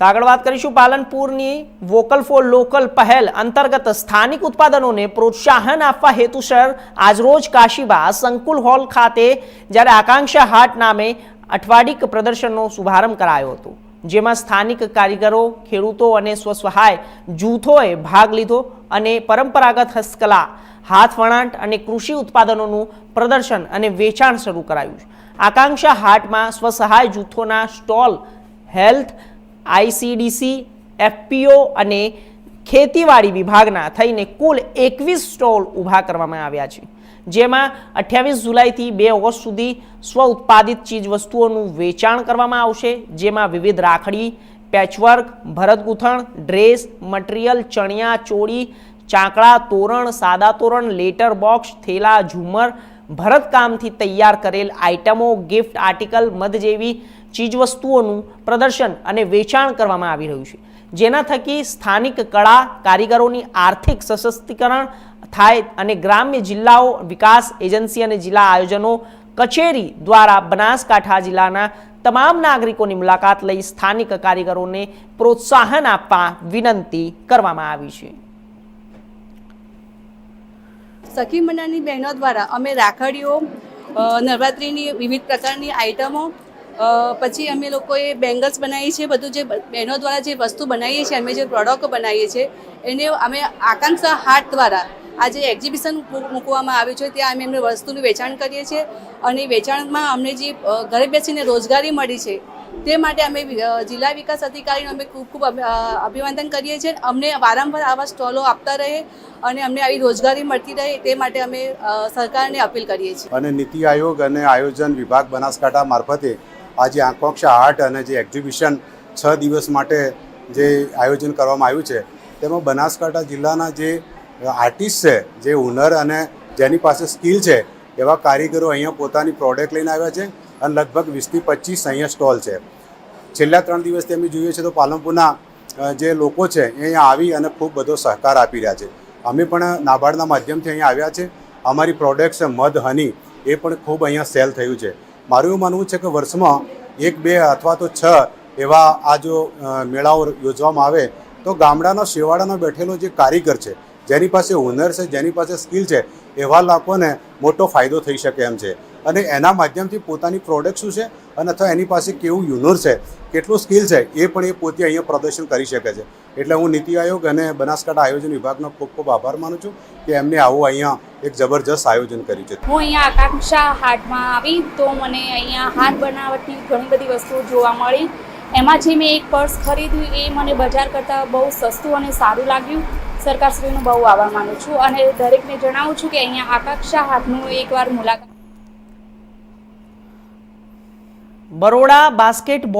તો આગળ વાત કરીશું પાલનપુરની વોકલ ફોર લોકલ પહેલ અંતર્ગત સ્થાનિક ઉત્પાદનોને પ્રોત્સાહન આપવા હેતુસર આજરોજ કાશીબા સંકુલ હોલ ખાતે જ્યારે આકાંક્ષા હાટ નામે અઠવાડિક પ્રદર્શનનો શુભારંભ કરાયો હતો, જેમાં સ્થાનિક કારીગરો, ખેડૂતો અને સ્વસહાય જૂથોએ ભાગ લીધો અને પરંપરાગત હસ્તકલા, હાથ વણાટ અને કૃષિ ઉત્પાદનોનું પ્રદર્શન અને વેચાણ શરૂ કરાયું. આકાંક્ષા હાટમાં સ્વસહાય જૂથોના સ્ટોલ, હેલ્થ આઈસીડીસી, એફપીઓ અને ખેતીવાડી વિભાગના થઈને કુલ એકવીસ સ્ટોલ ઊભા કરવામાં આવ્યા છે. જેમાં અઠ્યાવીસ જુલાઈથી બે ઓગસ્ટ સુધી સ્વ ઉત્પાદિત ચીજ વસ્તુઓનું વેચાણ કરવામાં આવશે, જેમાં વિવિધ રાખડી, પેચવર્ક, ભરતગૂંથણ, ડ્રેસ, મટીરિયલ, ચણિયા, ચોળી ચાકડા તોરણ, સાદા તોરણ, લેટર બોક્સ, થેલા, ઝુમર, ભરતકામથી તૈયાર કરેલ આઇટમો ગિફ્ટ આર્ટિકલ મધ જેવી ચીજવસ્તુઓનું પ્રદર્શન અને વેચાણ કરવામાં આવી રહ્યું છે. જેના થકી સ્થાનિક કળા કારીગરોની આર્થિક સશક્તિકરણ થાય અને ગ્રામ્ય જિલ્લાઓ, વિકાસ એજન્સી અને જિલ્લા આયોજનો કચેરી દ્વારા બનાસકાંઠા જિલ્લાના તમામ નાગરિકોની મુલાકાત લઈ સ્થાનિક કારીગરોને પ્રોત્સાહન આપવા વિનંતી કરવામાં આવી છે. સખી મંડળની બહેનો દ્વારા અમે રાખડીઓ નવરાત્રિની વિવિધ પ્રકારની આઇટમો પછી અમે લોકોએ બેંગલ્સ બનાવીએ છીએ. બધું જે બહેનો દ્વારા જે વસ્તુ બનાવીએ છીએ અમે જે પ્રોડક્ટ બનાવીએ છીએ એને અમે આકાંક્ષા હાટ દ્વારા આ જે એક્ઝિબિશન મૂકવામાં આવ્યું છે ત્યાં અમે એમને વસ્તુનું વેચાણ કરીએ છીએ. અને વેચાણમાં અમને જે ઘરે બેસીને રોજગારી મળી છે તે માટે અમે જિલ્લા વિકાસ અધિકારીને અમે ખૂબ ખૂબ અભિ- અ, કરીએ છીએ. અમને વારંવાર આવા સ્ટોલો આપતા રહે અને અમને આવી રોજગારી મળતી રહે તે માટે અમે સરકારને અપીલ કરીએ છીએ. અને નીતિ આયોગ અને આયોજન વિભાગ બનાસકાંઠા મારફતે આજે આકાંક્ષા આર્ટ અને જે એક્ઝિબિશન છ દિવસ માટે જે આયોજન કરવામાં આવ્યું છે, તેમાં બનાસકાંઠા જિલ્લાના જે આર્ટિસ્ટ છે, જે હુનર અને જેની પાસે સ્કિલ છે, એવા કારીગરો અહીંયા પોતાની પ્રોડક્ટ લઈને આવ્યા છે અને લગભગ વીસથી પચીસ અહીંયા સ્ટોલ છે. છેલ્લા ત્રણ દિવસથી અમે જોઈએ છે તો પાલનપુરના જે લોકો છે, એ અહીંયા આવી અને ખૂબ બધો સહકાર આપી રહ્યા છે. અમે પણ નાબાર્ડના માધ્યમથી અહીંયા આવ્યા છે. અમારી પ્રોડક્ટ્સ મધ હની, એ પણ ખૂબ અહીંયા સેલ થયું છે. મારું એવું માનવું છે કે વર્ષમાં એક, બે અથવા તો છ એવા આ જો મેળાઓ યોજવામાં આવે, તો ગામડાનો શેવાડાનો બેઠેલો જે કારીગર છે, જેની પાસે હુનર છે, જેની પાસે સ્કિલ છે, એવા લોકોને મોટો ફાયદો થઈ શકે એમ છે. અને એના માધ્યમથી પોતાની પ્રોડક્ટ શું છે અને અથવા એની પાસે કેવું યુનર છે, કેટલું સ્કિલ છે, એ પણ એ પોતે અહીંયા પ્રદર્શન કરી શકે છે. એટલે હું નીતિ આયોગ અને બનાસકાંઠા આયોજન વિભાગનો ખૂબ ખૂબ આભાર માનું છું કે એમને આવું અહીંયા એક જબરજસ્ત આયોજન કર્યું છે. હું અહીંયા આકાંક્ષા હાટમાં આવી તો મને અહીંયા હાથ બનાવટની ઘણી બધી વસ્તુઓ જોવા મળી. એમાં જે મેં એક પર્સ ખરીદ્યું એ મને બજાર કરતાં બહુ સસ્તું અને સારું લાગ્યું. સરકારશ્રીનો બહુ આભાર માનું છું અને દરેકને જણાવું છું કે અહીંયા આકાંક્ષા હાટનું એકવાર મુલાકાત બરોડા બાસ્કેટબોલ